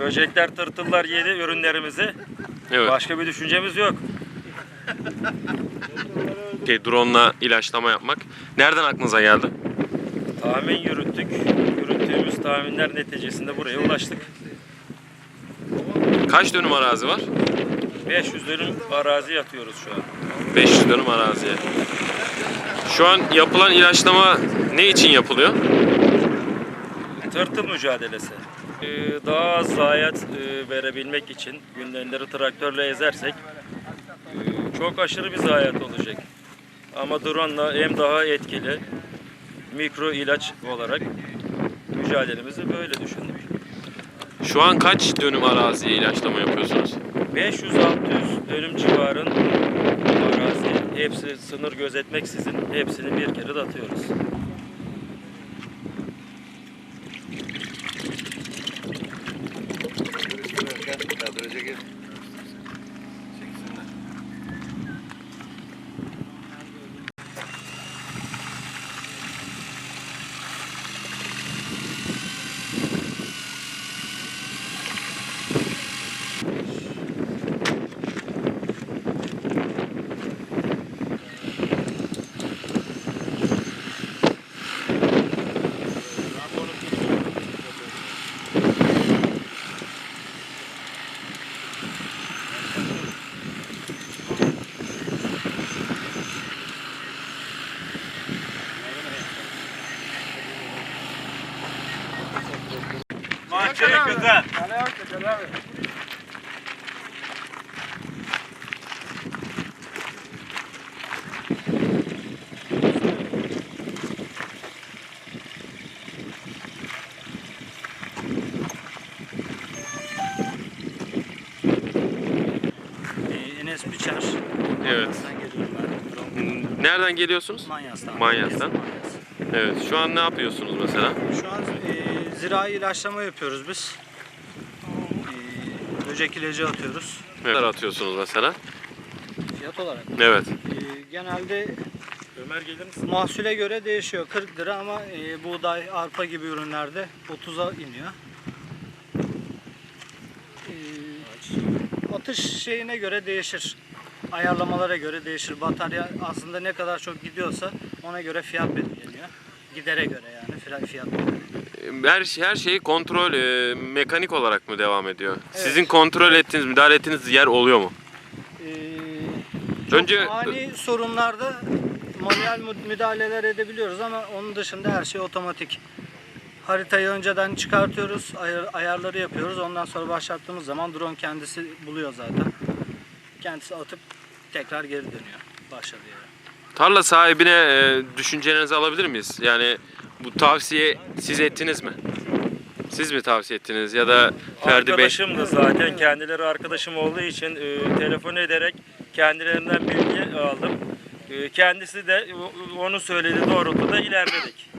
Böcekler, tırtıllar yedi ürünlerimizi. Evet. Başka bir düşüncemiz yok. Şey, drone'la ilaçlama yapmak. Nereden aklınıza geldi? Tahmin yürüttük. Yürüttüğümüz tahminler neticesinde buraya ulaştık. Kaç dönüm arazi var? 500 dönüm arazi yatıyoruz şu an. 500 dönüm araziye. Şu an yapılan ilaçlama ne için yapılıyor? Tırtıl mücadelesi. Ee, daha az zayiat e, verebilmek için günleri traktörle ezersek e, çok aşırı bir zayiat olacak. Ama drone'la hem daha etkili mikro ilaç olarak mücadelemizi böyle düşündük. Şu an kaç dönüm araziye ilaçlama yapıyorsunuz? 500-600 dönüm civarın arazi. Hepsi sınır gözetmeksizin hepsini bir kere de atıyoruz. Sürece gir. Güzel. Ee, Enes Biçer. Evet. Ben. Nereden geliyorsunuz? Manyas'tan. Manyas'tan. Manyas. Evet. Şu an ne yapıyorsunuz mesela? Şu an e, zirai ilaçlama yapıyoruz biz. E, böcek ilacı atıyoruz. Neler atıyorsunuz mesela? Fiyat olarak. Evet. E, genelde Ömer gelir misin? mahsule göre değişiyor. 40 lira ama e, buğday, arpa gibi ürünlerde 30'a iniyor. E, atış şeyine göre değişir. Ayarlamalara göre değişir. Batarya aslında ne kadar çok gidiyorsa ona göre fiyat belirleniyor. Gidere göre yani fiyat fiyat belirleniyor. Her, şey- her şeyi kontrol e, mekanik olarak mı devam ediyor? Evet. Sizin kontrol ettiğiniz, müdahale ettiğiniz yer oluyor mu? Ee, çok Önce- ani sorunlarda manuel mü- müdahaleler edebiliyoruz ama onun dışında her şey otomatik. Haritayı önceden çıkartıyoruz, ayar- ayarları yapıyoruz. Ondan sonra başlattığımız zaman drone kendisi buluyor zaten. Kendisi atıp tekrar geri dönüyor başladığı yere. Tarla sahibine e, düşüncelerinizi alabilir miyiz? Yani bu tavsiye siz ettiniz mi? Siz mi tavsiye ettiniz ya da Ferdi Bey? Arkadaşım da zaten kendileri arkadaşım olduğu için e, telefon ederek kendilerinden bilgi aldım. E, kendisi de o- onun söylediği doğrultuda ilerledik.